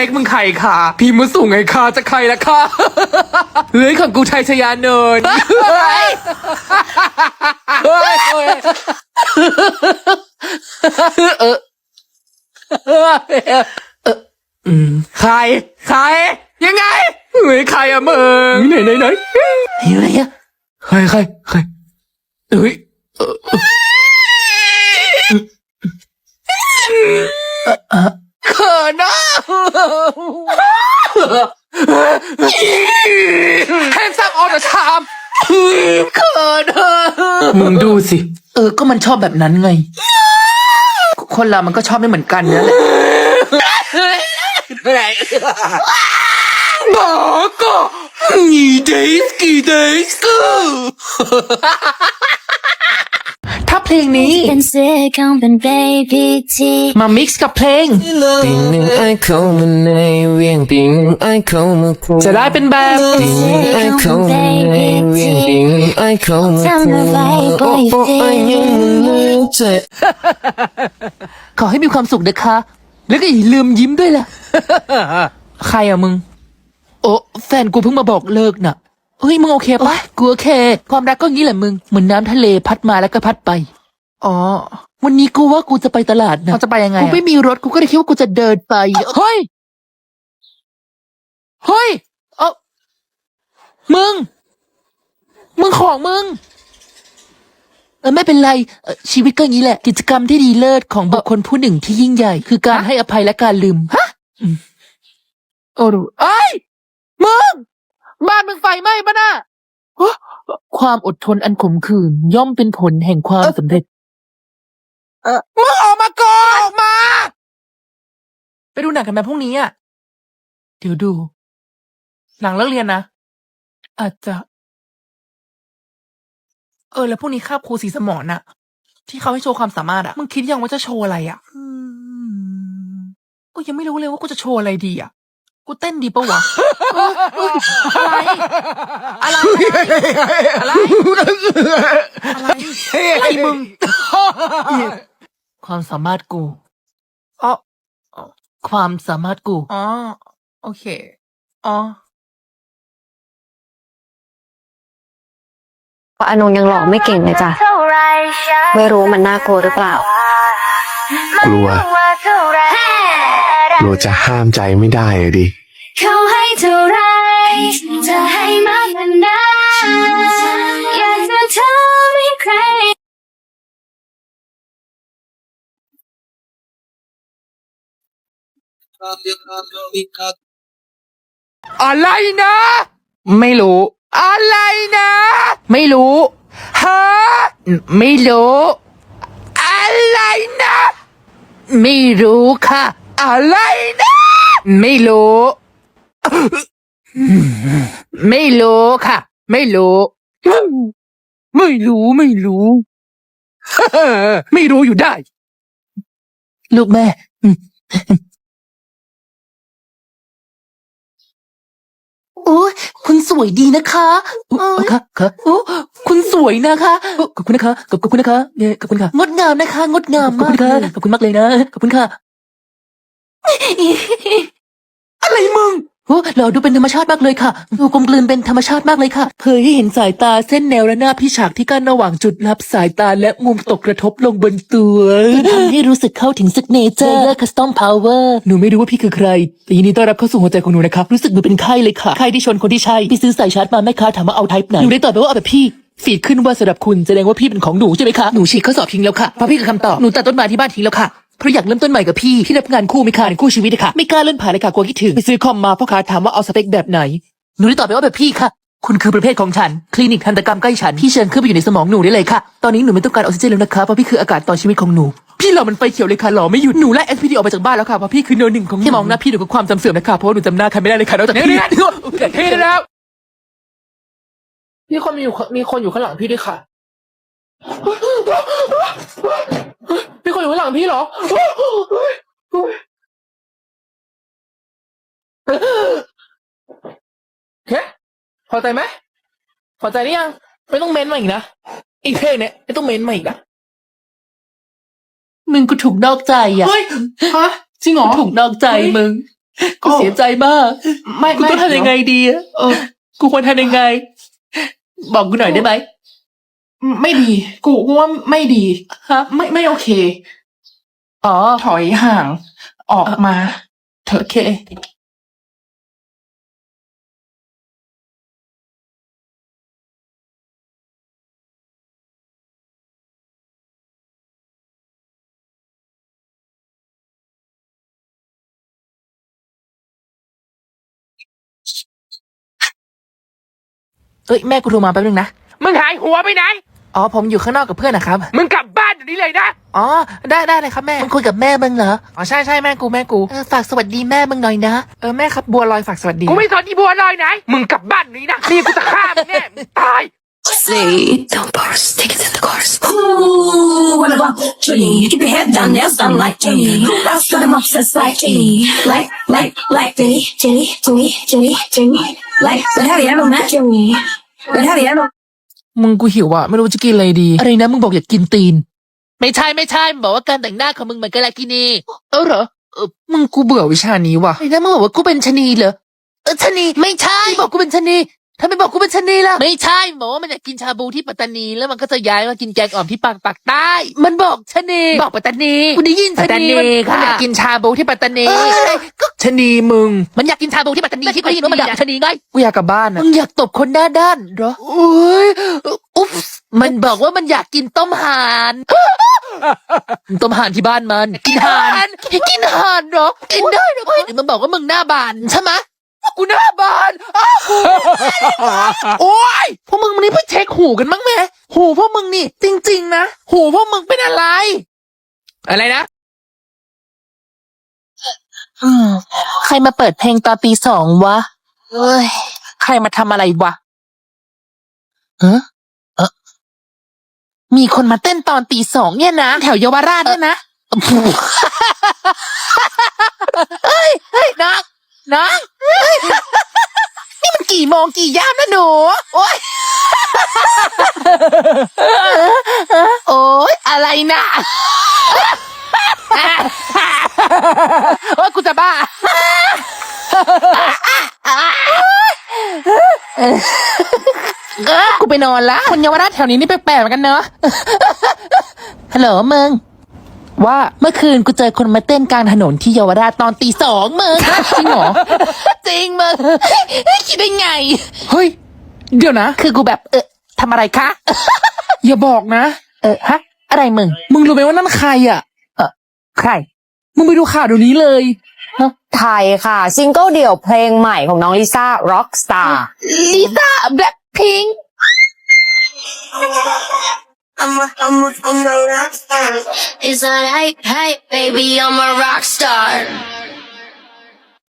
เปคมึงใครคะพี่มุสูงไงคะจะใครละคะเฮ้ยของกูชัยชยานนท์เฮ้ยเฮ้ยเออใคร ใคร ยังไงเฮ้ยใครอะมึงไหนไหนไหนอะไรอะใครใครใครเฮ้ยเอออ นนะแฮนซัมออเดอร์ชามเขินอะมึงดูสิ เออ ก็มันชอบแบบนั้นไง คนเรามันก็ชอบไม่เหมือนกันนั่นแหละ บอก็你的几的个。 ถ้าเพลงนี้ เป็นเสื้อของเป็น baby T มา mix กับเพลงปีหนึ่งไอเข้ามาในเวียงปีหนึ่งไอเข้ามาคุยจะได้เป็นแบบปีหนึ่งไอเข้ามาในเวียงปีหนึ่งไอเข้ามาคุยโอ้โอ้ไอยังไม่รู้ใจขอให้มีความสุขนะคะ แล้วก็อย่าลืมยิ้มด้วยล่ะ ใครอะมึง โอ้แฟนกูเพิ่งมาบอกเลิกน่ะ เฮ้ย มึงโอเคปะกูโอเค ความรักก็งี้แหละมึง เหมือนน้ำทะเลพัดมาแล้วก็พัดไป อ๋อ วันนี้กูว่ากูจะไปตลาดนะจะไปยังไงกูไม่มีรถกูก็เลยคิดว่ากูจะเดินไปเฮ้ยเฮ้ยเออมึง มึงของมึง เออไม่เป็นไรเอ่อชีวิตก็อย่างนี้แหละ กิจกรรมที่ดีเลิศของบุคคลผู้หนึ่งที่ยิ่งใหญ่ คือการให้อภัยและการลืมฮะโอ้ดูเอ้ยมึง บ้านมึงไฟไหม้ปะน่ะฮะความอดทนอันขมขื่นย่อมเป็นผลแห่งความสำเร็จ มึงออกมาก่อนออกมา ไปดูหนังกันไหมพรุ่งนี้อะ เดี๋ยวดู หลังเลิกเรียนนะ อาจจะ เออ แล้วพรุ่งนี้คาบครูสีสมอนอะที่เขาให้โชว์ความสามารถอะมึงคิดยังว่าจะโชว์อะไรอะก็ยังไม่รู้เลยว่ากูจะโชว์อะไรดีอะกูเต้นดีปะวะเออเอออะไรอะไร อะไร อะไร อะไรมึง ความสามารถกูอ๋อความสามารถกู อ๋อ โอเค อ๋อว่าอนงยังหล่อไม่เก่งเลยจ้ะ ไม่รู้มันน่ากลัวหรือเปล่า กลัว กลัวจะห้ามใจไม่ได้อะดิ เขาให้เท่าไรจะให้มากกว่านั้น อะไรนะ ไม่รู้ อะไรนะ ไม่รู้ฮะไม่รู้ อะไรนะ ไม่รู้ค่ะ อะไรนะ ไม่รู้ ไม่รู้ค่ะ ไม่รู้ ไม่รู้ไม่รู้ ไม่รู้อยู่ได้ ลูกแม่ โอ้คุณสวยดีนะคะค่ะค่ะโอ้คุณสวยนะคะโอ้ขอบคุณนะคะขอบขอบคุณนะคะเย้ขอบคุณค่ะงดงามนะคะ งดงามมากค่ะขอบคุณมากเลยนะ ขอบคุณค่ะ อะไรมึง โอ้เราดูเป็นธรรมชาติมากเลยค่ะ ดูกลมกลืนเป็นธรรมชาติมากเลยค่ะเคยให้เห็นสายตาเส้นแนวและหน้าพี่ฉากที่กั้นระหว่างจุดรับสายตาและมุมตกกระทบลงบนตัวทำให้รู้สึกเข้าถึงซิกเนเจอร์คัสตอมพาวเวอร์หนูไม่รู้ว่าพี่คือใคร แต่ยินดีต้อนรับเข้าสู่หัวใจของหนูนะครับ รู้สึกหนูเป็นไข้เลยค่ะ ไข้ที่ชนคนที่ใช่พี่ซื้อสายชาร์จมาแม่ค้าถามว่าเอาไทป์ไหน หนูได้ตอบไปว่าเอาแบบพี่ฟีดขึ้นว่าสำหรับคุณแสดงว่าพี่เป็นของหนูใช่ไหมคะ หนูฉีกข้อสอบทิ้งแล้วค่ะ เพราะพี่คือคำตอบ หนูตัดต้นไม้ที่บ้านทิ้งแล้วค่ะ เพราะอยากเริ่มต้นใหม่กับพี่พี่รับงานคู่ไม่ค่ะคู่ชีวิตอะค่ะ ไม่กล้าเล่อนผ่านเลยค่ะกลัวคิดถึงไปซื้อคอมมาพ่อค้าถามว่าเอาสเปคแบบไหนหนูได้ตอบไปว่าแบบพี่ค่ะ คุณคือประเภทของฉัน คลินิกทันตกรรมใกล้ฉันพี่เชิญขึ้นไปอยู่ในสมองหนูได้เลยค่ะ ตอนนี้หนูไม่ต้องการออกซิเจนแล้วนะคะเพราะพี่คืออากาศต่อชีวิตของหนู พี่หล่อมันไฟเขียวเลยค่ะหล่อไม่หยุดหนูไล่ SPD ออกไปจากบ้านแล้วค่ะเพราะพี่คือเนอหนึ่งของหนูที่มองหน้าพี่หนูกับความจำเสื่อมนะคะเพราะว่าหนูจำหน้าใครไม่ได้เลยค่ะนอกจากพี่เดี๋ยวเฮ้ยแล้ว พี่คนมีอยู่มีคนอยู่ข้างหลังพี่ด้วยค่ะ งหลังพี่เหรอเฮ้พอใจไหมพอใจหรือยัง ไม่ต้องเม้นมาอีกนะ อีกเพลงเนี้ยไม่ต้องเม้นมาอีกนะมึงกูถูกนอกใจอะเฮ้ยฮะจริงเหรอ ถูกนอกใจมึง กูเสียใจมากไม่กูต้องทำยังไงดีอะกูควรทำยังไง บอกกูหน่อยได้ไหม ไม่ดี กูว่าไม่ดี ฮะ ไม่ไม่โอเค อ๋อ ถอยห่าง ออกมาเถอะโอเค เอ้ยแม่กูโทรมาแป๊บนึงนะ มึงหายหัวไปไหน อ๋อผมอยู่ข้างนอกกับเพื่อนนะครับ มึงกลับบ้า นเดี๋ยวนี้เลยนะ อ๋อ ได้ได้เลยครับแม่ มึงคุยกับแม่มึงเหรอ อ๋อใช่ใช่แม่กูแม่กู เออฝากสวัสดีแม่มึงหน่อยนะ เออแม่ครับบัวลอยฝากสวัสดี กูไม่สนอีบัวลอยไหน มึงกลับบ้านเดี๋ยวนี้นะนี่กูจะฆ่ามึงแน่มึงตาย Say, don't burst, take it to the chorus. Ooh, what about Johnny? Keep your head down, nails done like Johnny. That's got him obsessed like Johnny. Like, like, like Johnny, Johnny, Johnny, Johnny, Johnny. Like, but have you ever met Johnny? But have you ever มึงกูหิวอะ ไม่รู้จะกินอะไรดี อะไรนะมึงบอกอยากกินตีน ไม่ใช่ไม่ใช่มึงบอกว่าการแต่งหน้าของมึงเหมือนกาลากินี เออเหรอเออมึงกูเบื่อวิชานี้ว่ะไอ้นะมึงบอกว่ากูเป็นชะนีเหรอเออชะนีไม่ใช่บอกกูเป็นชะนี ถ้าไม่บอกกูเป็นชะนีล่ะ ไม่ใช่บอกว่ามันอยากกินชาบูที่ปัตตานี แล้วมันก็จะย้ายมากินแกงอ่อมที่ปากปากใต้ มันบอกชะนีบอกปัตตานีกูได้ยินชะนีปัตตานีมันค่ะมันอยากกินชาบูที่ปัตตานีก็ชะนีมึง มันอยากกินชาบูที่ปัตตานีที่กูได้ยินว่ามันอยากชะนีไงกูอยากกลับบ้านมึงอยากตบคนหน้าด้านเหรอโอ้ยอุ๊บมันบอกว่ามันอยากกินต้มห่านต้มห่านที่บ้านมัน กินห่านกินห่านเหรอกินได้เหรอเฮ้ยมันบอกว่ามึงหน้าบานใช่ไหม กูหน้าบานอ้าวกูโอ้ยพวกมึงมันนี่ไปเช็คหูกันมั้งไหมหูพวกมึงนี่ จริง ๆ นะ หูพวกมึงเป็นอะไร อะไรนะ อืมใครมาเปิดเพลงตอนตีสองวะเอ้ย ใครมาทำอะไรวะฮะเออมีคนมาเต้นตอนตีสองเนี่ยนะ แถวเยาวราชเนี่ยนะ เฮ้ยเฮ้ยน้องน้องเฮ้ยนี่มัน กี่โมงกี่ยามนะหนู โอ้ยโอ้ยอะไรนะโอ้ยกูจะบ้า กูไปนอนละคนเยาวราชแถวนี้นี่แปลกๆเหมือนกันเนอะ ฮัลโหลมึง ว่าเมื่อคืนกูเจอคนมาเต้นกลางถนนที่เยาวราชตอนตีสองมึงจริงเหรอ จริงมึงคิดได้ไง เฮ้ย เดี๋ยวนะ คือกูแบบเออทำอะไรคะ อย่าบอกนะ เออฮะ อะไรมึง มึงรู้ไหมว่านั่นใครอะใคร มึงไปดูข่าวเดี๋ยวนี้เลยไทยค่ะ ซิงเกิลเดี่ยวเพลงใหม่ของน้องลิซ่า Rockstar ลิซ่าแบล็คพิง I'm a, I'm a, I'm a rock star. It's alright, hey, baby, I'm a rock star.